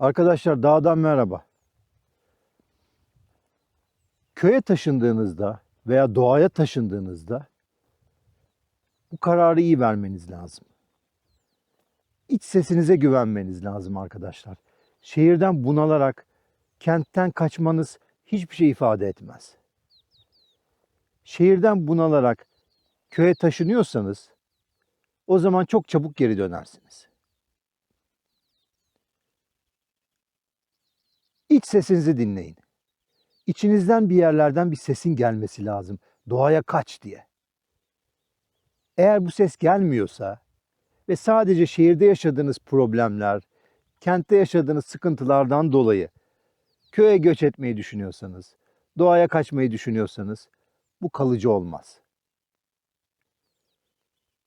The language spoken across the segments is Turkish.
Arkadaşlar dağdan merhaba. Köye taşındığınızda veya doğaya taşındığınızda bu kararı iyi vermeniz lazım. İç sesinize güvenmeniz lazım arkadaşlar. Şehirden bunalarak kentten kaçmanız hiçbir şey ifade etmez. Şehirden bunalarak köye taşınıyorsanız o zaman çok çabuk geri dönersiniz. İç sesinizi dinleyin. İçinizden bir yerlerden bir sesin gelmesi lazım. Doğaya kaç diye. Eğer bu ses gelmiyorsa ve sadece şehirde yaşadığınız problemler, kentte yaşadığınız sıkıntılardan dolayı köye göç etmeyi düşünüyorsanız, doğaya kaçmayı düşünüyorsanız bu kalıcı olmaz.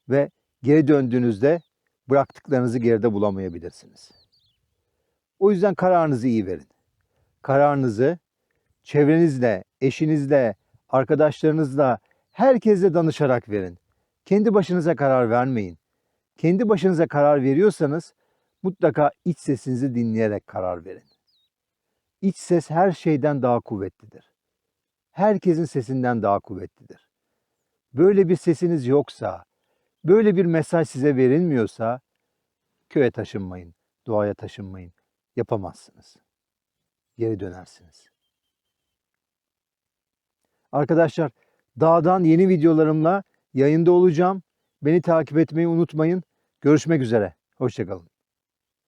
Ve geri döndüğünüzde bıraktıklarınızı geride bulamayabilirsiniz. O yüzden kararınızı iyi verin. Kararınızı çevrenizle, eşinizle, arkadaşlarınızla, herkesle danışarak verin. Kendi başınıza karar vermeyin. Kendi başınıza karar veriyorsanız mutlaka iç sesinizi dinleyerek karar verin. İç ses her şeyden daha kuvvetlidir. Herkesin sesinden daha kuvvetlidir. Böyle bir sesiniz yoksa, böyle bir mesaj size verilmiyorsa köye taşınmayın, doğaya taşınmayın. Yapamazsınız. Geri dönersiniz. Arkadaşlar dağdan yeni videolarımla yayında olacağım. Beni takip etmeyi unutmayın. Görüşmek üzere. Hoşçakalın.